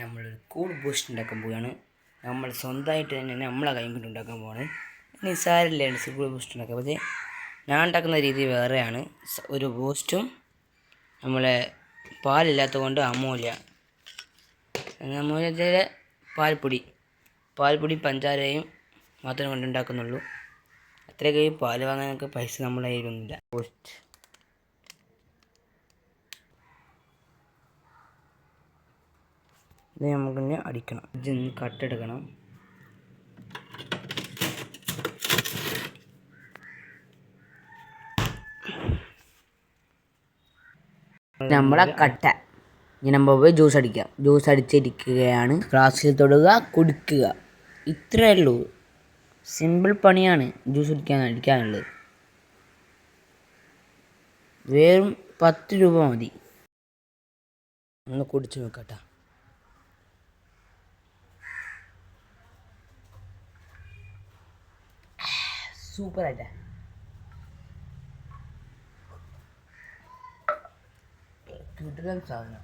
നമ്മളൊരു cool boost ഉണ്ടാക്കാൻ പോവുകയാണ്. നമ്മൾ സ്വന്തമായിട്ട് തന്നെ നമ്മളെ കൈ കൊണ്ട് ഉണ്ടാക്കാൻ പോവാണ്. നിസ്സാരമില്ലാണ് കൂൾ ബൂസ്റ്റ് ഉണ്ടാക്കുക പക്ഷേ ഞാൻ ഉണ്ടാക്കുന്ന രീതി വേറെയാണ്. ഒരു ബൂസ്റ്റും നമ്മളെ പാലില്ലാത്തത് കൊണ്ട് അമൂല്യ. അമൂല്യത്തിലെ പാൽപ്പൊടി. പാൽപ്പൊടി പഞ്ചാരയും മാത്രം കൊണ്ടുണ്ടാക്കുന്നുള്ളൂ അത്രയൊക്കെ പാൽ വാങ്ങാനൊക്കെ പൈസ നമ്മളെ കയ്യിലൊന്നുമില്ല. ബൂസ്റ്റ്. ഇത് നമുക്കിനി അടിക്കണം. ഇതൊന്ന് കട്ടെടുക്കണം. നമ്മളെ കട്ട. ഇനി നമ്മൾ പോയി ജ്യൂസ് അടിക്കാം. ജ്യൂസ് അടിച്ചിരിക്കുകയാണ്. ഗ്ലാസ്സിൽ തൊടുക കുടിക്കുക. ഇത്രയേ ഉള്ളൂ. സിമ്പിൾ പണിയാണ് ജ്യൂസ് കുടിക്കാൻ അടിക്കാനുള്ളത്. വെറും പത്ത് രൂപ മതി. ഒന്ന് കുടിച്ചു നോക്കട്ടെ. സൂപ്പർ ആയിട്ടാ കിട്ടുന്ന സാധനം.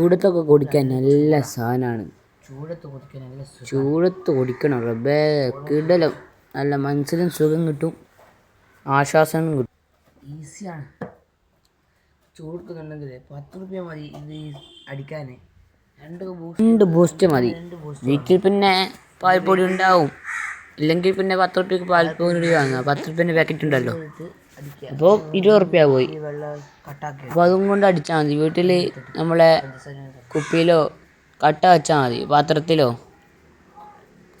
ചൂടത്തൊക്കെ കുടിക്കാൻ നല്ല സാധനമാണ് ചൂടത്ത് കുടിക്കാൻ നല്ല ചൂടത്ത് കുടിക്കണം റബ്ബേ. കിടലും. നല്ല മനസ്സിലും സുഖം കിട്ടും. ആശ്വാസം കിട്ടും. ഈസിയാണ്. ചൂടുക്കുന്നുണ്ടെങ്കിൽ പത്ത് റുപ്യ മതി ഇത് അടിക്കാൻ രണ്ട് രണ്ട് ബൂസ്റ്റ് മതി. വീട്ടിൽ പിന്നെ പാൽപ്പൊടി ഉണ്ടാവും. ഇല്ലെങ്കിൽ പിന്നെ പത്ത് റുപ്യക്ക് പാൽപ്പൊടി വാങ്ങുക. പത്ത് റുപ്യന്റെ പാക്കറ്റ് ഉണ്ടല്ലോ അപ്പോൾ ഇരുപത് റുപ്യ പോയി. അപ്പോൾ അതും കൊണ്ട് അടിച്ചാൽ മതി. വീട്ടിൽ നമ്മളെ കുപ്പിയിലോ കട്ട വെച്ചാൽ മതി. പാത്രത്തിലോ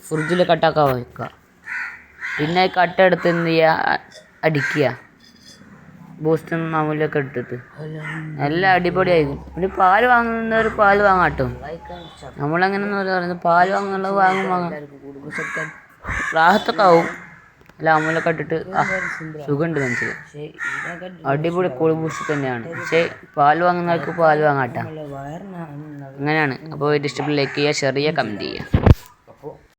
ഫ്രിഡ്ജിൽ കട്ടാക്കാൻ വയ്ക്കുക പിന്നെ കട്ട എടുത്ത് എന്ത് ചെയ്യുക അടിക്കുക. ബൂസ്റ്റും മാമൂലൊക്കെ എടുത്തിട്ട്. നല്ല അടിപൊളിയായിരിക്കും. ഒരു വാങ്ങുന്ന വാങ്ങുന്നവർ പാൽ വാങ്ങാട്ടോ നമ്മളങ്ങനെ പറയുന്നത് പാൽ വാങ്ങുന്നുള്ളത് വാങ്ങും വാങ്ങാം. റാഹത്തൊക്കെ ആവും. അല്ല അമൂലൊക്കെ ഇട്ടിട്ട് സുഖമുണ്ട് മനസ്സിൽ അടിപൊളി കൂൾ ബൂസ്റ്റ് തന്നെയാണ്. പക്ഷേ പാൽ വാങ്ങുന്നവർക്ക് പാൽ വാങ്ങാട്ടോ അങ്ങനെയാണ്. അപ്പോൾ ഇത് ലൈക്ക് ചെയ്യുക ഷെയർ ചെയ്യുക കമന്റ് ചെയ്യുക.